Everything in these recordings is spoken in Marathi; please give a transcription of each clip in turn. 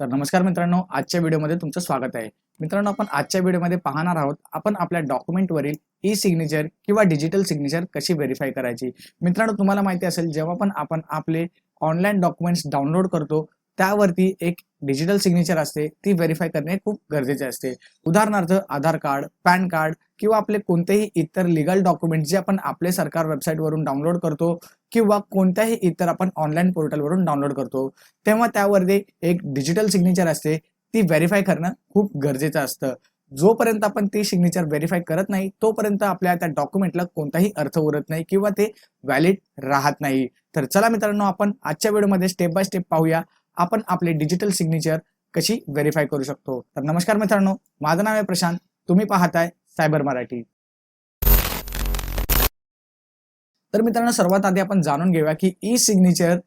तर नमस्कार मित्रांनो आजच्या व्हिडिओमध्ये तुमचं स्वागत आहे. मित्रांनो आपण आजच्या व्हिडिओमध्ये पाहणार आहोत आपण आपल्या डॉक्युमेंटवरील ई सिग्नेचर किंवा डिजिटल सिग्नेचर कशी व्हेरीफाय करायची? मित्रांनो तुम्हाला माहिती असेल जेव्हा पण आपण आपले ऑनलाईन डॉक्युमेंट्स डाउनलोड करतो त्यावरती एक डिजिटल सिग्नेचर असते ती व्हेरीफाय करणे खूप गरजेचे असते. उदाहरणार्थ आधार कार्ड पॅन कार्ड किंवा आपले कोणतेही इतर लिगल डॉक्युमेंट जे आपण आपले सरकार वेबसाईटवरून डाउनलोड करतो किंवा कोणत्याही इतर आपण ऑनलाईन पोर्टलवरून डाउनलोड करतो. तेव्हा त्यावरती एक डिजिटल सिग्नेचर असते ती व्हेरीफाय करणं खूप गरजेचं असतं. जोपर्यंत आपण ती सिग्नेचर व्हेरीफाय करत नाही तोपर्यंत आपल्या त्या डॉक्युमेंटला कोणताही अर्थ उरत नाही किंवा ते व्हॅलिड राहत नाही. तर चला मित्रांनो आपण आजच्या व्हिडिओमध्ये स्टेप बाय स्टेप पाहूया. आपण आपले डिजिटल सिग्नेचर कशी व्हेरीफाय करू शकतो? तर नमस्कार मित्रांनो माझं नाव आहे प्रशांत. तुम्ही पाहताय सायबर मराठी. तर मित्रांनो सर्वात आधी आपण जाणून घेऊया की ई सिग्नेचर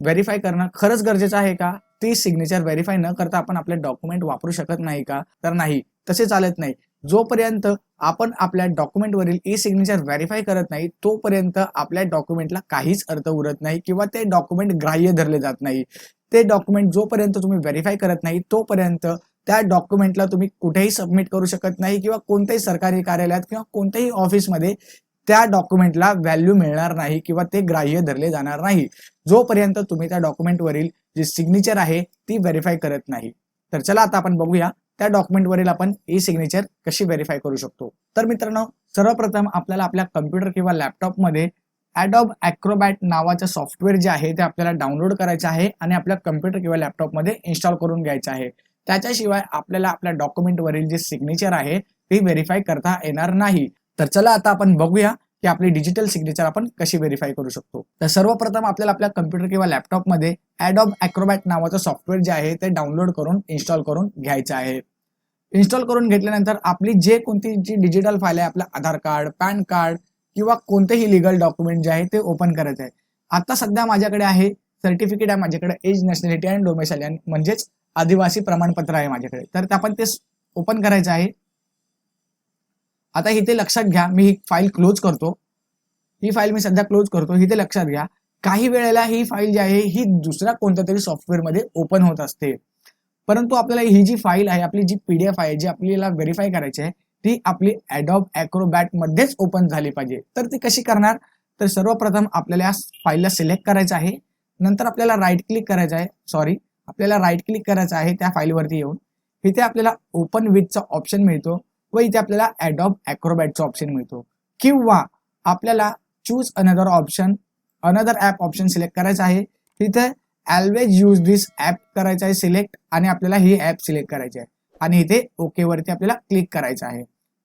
व्हेरीफाय करणं खरंच गरजेचं आहे का? ती सिग्नेचर व्हेरीफाय न करता आपण आपले डॉक्युमेंट वापरू शकत नाही का? तर नाही तसे चालत नाही. जोपर्यंत आपण आपल्या डॉक्युमेंटवरील ई सिग्नेचर व्हेरीफाय करत नाही तोपर्यंत आपल्या डॉक्युमेंटला काहीच अर्थ उरत नाही किंवा ते डॉक्युमेंट ग्राह्य धरले जात नाही. ते डॉक्युमेंट जोपर्यंत तुम्ही व्हेरीफाय करत नाही तोपर्यंत त्या डॉक्युमेंटला तुम्ही कुठेही सबमिट करू शकत नाही किंवा कोणत्याही सरकारी कार्यालयात किंवा कोणत्याही ऑफिसमध्ये त्या डॉक्युमेंटला व्हॅल्यू मिळणार नाही किंवा ते ग्राह्य धरले जाणार नाही. जोपर्यंत तुम्ही त्या डॉक्युमेंटवरील जी सिग्नेचर आहे ती व्हेरीफाय करत नाही. तर चला आता आपण बघूया त्या डॉक्युमेंटवरील आपण ई सिग्नेचर कशी व्हेरीफाय करू शकतो? तर मित्रांनो सर्वप्रथम आपल्याला आपल्या कम्प्युटर किंवा लॅपटॉपमध्ये ॲडॉब ॲक्रोबॅट नावाचं सॉफ्टवेअर जे आहे ते आपल्याला डाउनलोड करायचं आहे आणि आपल्या कम्प्युटर किंवा लॅपटॉपमध्ये इन्स्टॉल करून घ्यायचं आहे. त्याच्याशिवाय आपल्याला आपल्या डॉक्युमेंटवरील जे सिग्नेचर आहे ते व्हेरीफाय करता येणार नाही. तर चला आता आपण बघूया की आपली डिजिटल सिग्नेचर आपण कशी व्हेरीफाय करू शकतो. तर सर्वप्रथम आपल्याला आपल्या कम्प्युटर किंवा लॅपटॉपमध्ये ॲडॉब ॲक्रोबॅट नावाचं सॉफ्टवेअर जे आहे ते डाउनलोड करून इन्स्टॉल करून घ्यायचं आहे. इन्स्टॉल करून घेतल्यानंतर आपली जे कोणती जी डिजिटल फाईल आहे आपलं आधार कार्ड पॅन कार्ड किंवा कोणतेही लिगल डॉक्युमेंट जे आहे ते ओपन करायचं आहे. आता सध्या माझ्याकडे आहे सर्टिफिकेट आहे माझ्याकडे एज नॅशनॅलिटी आणि डोमेसायलियन म्हणजेच आदिवासी प्रमाणपत्र आहे माझ्याकडे. तर आपण ते ओपन करायचं आहे. आता इथे लक्षात घ्या मी ही फाईल क्लोज करतो. ही फाईल मी सध्या क्लोज करतो. इथे लक्षात घ्या काही वेळेला ही फाईल जी आहे ही दुसऱ्या कोणत्या तरी सॉफ्टवेअरमध्ये ओपन होत असते. परंतु आपल्याला ही जी फाईल आहे आपली जी पीडीएफ आहे जी आपल्याला व्हेरीफाय करायची आहे ती आपली ॲडॉब ॲक्रोबॅट मध्येच ओपन झाली पाहिजे. तर ती कशी करणार? तर सर्वप्रथम आपल्याला या फाईलला सिलेक्ट करायचं आहे. नंतर आपल्याला राईट क्लिक करायचं आहे. सॉरी आपल्याला राईट क्लिक करायचं आहे त्या फाईलवरती येऊन. इथे आपल्याला ओपन विथचा ऑप्शन मिळतो व इथे आपल्याला ॲडॉब अॅक्रोबॅटचा ऑप्शन मिळतो. किंवा आपल्याला choose another option another app option select करायचं आहे. तिथे ऑलवेज यूज दिस ॲप करायचं आहे सिलेक्ट आणि आपल्याला ही ॲप सिलेक्ट करायची आहे. आणि इथे ओके वरती आपल्याला क्लिक करायचं आहे.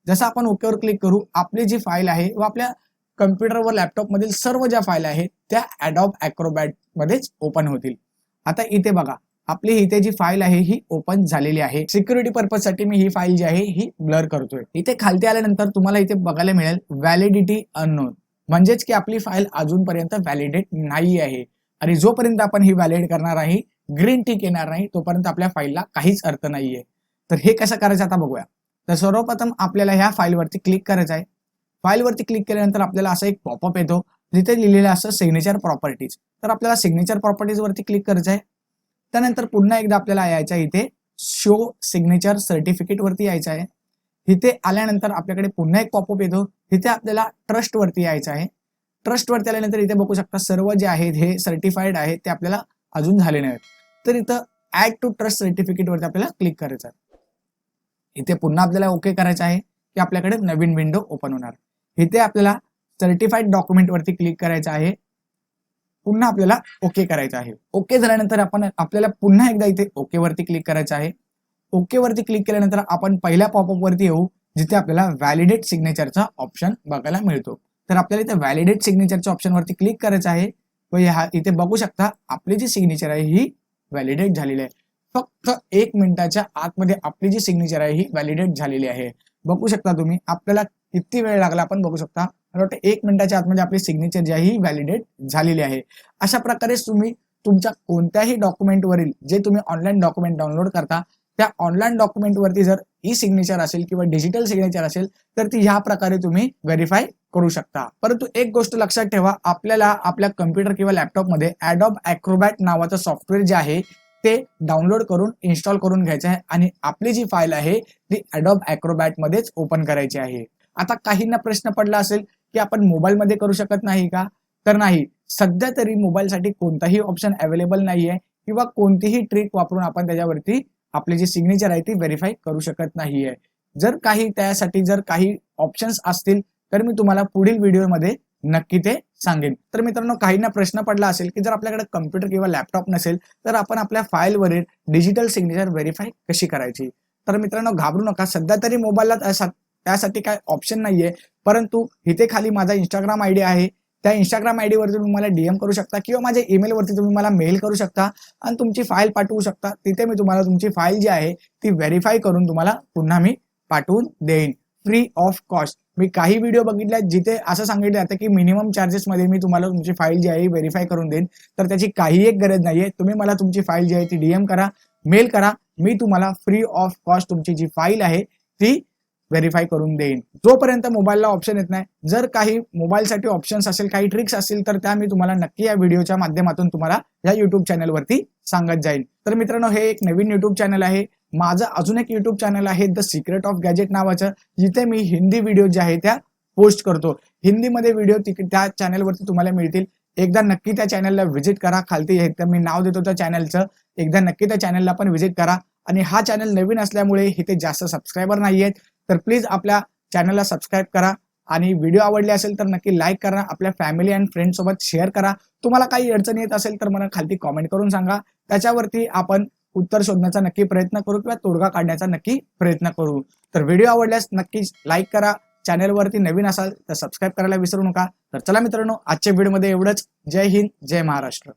जसं आपण ओकेवर क्लिक करू आपली जी फाईल आहे व आपल्या कम्प्युटरवर लॅपटॉपमधील सर्व ज्या फाईल आहेत त्या ॲडॉब अॅक्रोबॅट मध्येच ओपन होतील. आता इथे बघा आपली इथे जी फाईल आहे ही ओपन झालेली आहे. सिक्युरिटी पर्पजसाठी मी ही फाईल जी आहे ही ब्लर करतोय. इथे खालती आल्यानंतर तुम्हाला इथे बघायला मिळेल व्हॅलिडिटी अननोन म्हणजेच की आपली फाईल अजूनपर्यंत व्हॅलिडेट नाही आहे. आणि जोपर्यंत आपण ही व्हॅलिड करणार आहे ग्रीन टिक येणार नाही तोपर्यंत आपल्या फाईलला काहीच अर्थ नाहीये. तर हे कसं करायचं आता बघूया. तर सर्वप्रथम आपल्याला ह्या फाईलवरती क्लिक करायचं आहे. फाईलवरती क्लिक केल्यानंतर आपल्याला असा एक पॉपअप येतो. जिथे लिहिलेलं असं सिग्नेचर प्रॉपर्टीज तर आपल्याला सिग्नेचर प्रॉपर्टीज वरती क्लिक करायचं आहे. त्यानंतर पुन्हा एकदा आपल्याला यायचं आहे इथे शो सिग्नेचर सर्टिफिकेट वरती यायचं आहे. इथे आल्यानंतर आपल्याकडे पुन्हा एक पॉपअप येतो. तिथे आपल्याला ट्रस्ट वरती यायचं आहे. ट्रस्टवरती आल्यानंतर इथे बघू शकता सर्व जे आहेत हे सर्टिफाईड आहेत ते आपल्याला अजून झाले नाहीत. तर इथं ऍड टू ट्रस्ट सर्टिफिकेट वरती आपल्याला क्लिक करायचं आहे. इथे पुन्हा आपल्याला ओके करायचं आहे की आपल्याकडे नवीन विंडो ओपन होणार. इथे आपल्याला सर्टिफाईड डॉक्युमेंट वरती क्लिक करायचं आहे. पुन्हा आपल्याला ओके करायचं आहे. ओके झाल्यानंतर आपण आपल्याला पुन्हा एकदा इथे ओके वरती क्लिक करायचं आहे. ओके वरती क्लिक केल्यानंतर आपण पहिल्या पॉपअप वरती येऊ जिथे आपल्याला व्हॅलिडेट सिग्नेचरचा ऑप्शन बघायला मिळतो. तर आपल्याला इथे व्हॅलिडेट सिग्नेचरच्या ऑप्शन वरती क्लिक करायचं आहे. व इथे बघू शकता आपली जी सिग्नेचर आहे ही व्हॅलिडेट झालेली आहे. फक्त एक मिनिटाच्या आतमध्ये आपली जी सिग्नेचर आहे ही व्हॅलिडेट झालेली आहे. बघू शकता तुम्ही आपल्याला किती वेळ लागला आपण बघू शकता. मला वाटतं एक मिनिटाच्या आतमध्ये आपली सिग्नेचर जी आहे ही व्हॅलिडेट झालेली आहे. अशा प्रकारे तुम्ही तुमच्या कोणत्याही डॉक्युमेंटवरील जे तुम्ही ऑनलाईन डॉक्युमेंट डाउनलोड करता त्या ऑनलाईन डॉक्युमेंटवरती जर ई सिग्नेचर असेल किंवा डिजिटल सिग्नेचर असेल तर ती ह्या प्रकारे तुम्ही व्हेरीफाय करू शकता. परंतु एक गोष्ट लक्षात ठेवा आपल्याला आपल्या कम्प्युटर किंवा लॅपटॉपमध्ये ऍडॉब अॅक्रोबॅट नावाचं सॉफ्टवेअर जे आहे ते डाउनलोड करून इन्स्टॉल करून घ्यायचं आहे आणि आपली जी फाईल आहे ती अडॉब अॅक्रोबॅट मध्येच ओपन करायची आहे. आता काहींना प्रश्न पडला असेल की आपण मोबाईलमध्ये करू शकत नाही का? तर नाही. सध्या तरी मोबाईलसाठी कोणताही ऑप्शन अवेलेबल नाहीये किंवा कोणतीही ट्रिक वापरून आपण त्याच्यावरती आपली जी सिग्नेचर आहे ती व्हेरीफाय करू शकत नाहीये. जर काही त्यासाठी जर काही ऑप्शन्स असतील तर मी तुम्हाला पुढील व्हिडिओमध्ये नक्की ते सांगेन. तर मित्रांनो काहींना प्रश्न पडला असेल की जर आपल्याकडे कम्प्युटर किंवा लॅपटॉप नसेल तर आपण आपल्या फाईलवरील डिजिटल सिग्नेचर व्हेरीफाय कशी करायची? तर मित्रांनो घाबरू नका. सध्या तरी मोबाईलला त्यासाठी काय ऑप्शन नाहीये. परंतु इथे खाली माझा इंस्टाग्राम आयडी आहे. त्या इंस्टाग्राम आयडी वरती तुम्ही मला डीएम करू शकता किंवा माझ्या ईमेलवरती तुम्ही मला मेल करू शकता आणि तुमची फाईल पाठवू शकता. तिथे मी तुम्हाला तुमची फाईल जी आहे ती व्हेरीफाय करून तुम्हाला पुन्हा मी पाठवून देईन. फ्री ऑफ कॉस्ट मी काही व्हिडिओ बघितल्या जिथे असं सांगितलं जातं की मिनिमम चार्जेसमध्ये मी तुम्हाला तुमची फाईल जी आहे व्हेरीफाय करून देईन. तर त्याची काही एक गरज नाहीये. तुम्ही मला तुमची फाईल जी आहे ती डीएम करा मेल करा. मी तुम्हाला फ्री ऑफ कॉस्ट तुमची जी फाईल आहे ती व्हेरीफाय करून देईन. जोपर्यंत मोबाईलला ऑप्शन येत नाही जर काही मोबाईलसाठी ऑप्शन्स असेल काही ट्रिक्स असतील तर त्या मी तुम्हाला नक्की या व्हिडिओच्या माध्यमातून तुम्हाला या युट्यूब चॅनलवरती सांगत जाईल तर मित्रांनो हे एक नवीन युट्यूब चॅनल आहे. माझं अजून एक युट्यूब चॅनल आहे द सिक्रेट ऑफ गॅजेट नावाचं. जिथे मी हिंदी व्हिडिओ जे आहे त्या पोस्ट करतो. हिंदीमध्ये व्हिडिओ त्या चॅनलवरती तुम्हाला मिळतील. एकदा नक्की त्या चॅनलला व्हिजिट करा. खालती मी नाव देतो त्या चॅनलचं एकदा नक्की त्या चॅनलला पण व्हिजिट करा. आणि हा चॅनल नवीन असल्यामुळे इथे जास्त सबस्क्रायबर नाही आहेत. तर प्लीज आपल्या चॅनलला सबस्क्राईब करा. आणि व्हिडिओ आवडले असेल तर नक्की लाईक करा. आपल्या फॅमिली अँड फ्रेंड सोबत शेअर करा. तुम्हाला काही अडचण येत असेल तर मला खालती कॉमेंट करून सांगा. त्याच्यावरती आपण उत्तर शोधण्याचा नक्की प्रयत्न करू किंवा तोडगा काढण्याचा नक्की प्रयत्न करू. तर व्हिडिओ आवडल्यास नक्की लाईक करा. चॅनलवरती नवीन असाल तर सबस्क्राईब करायला विसरू नका. तर चला मित्रांनो आजच्या व्हिडिओमध्ये एवढंच. जय हिंद जय महाराष्ट्र.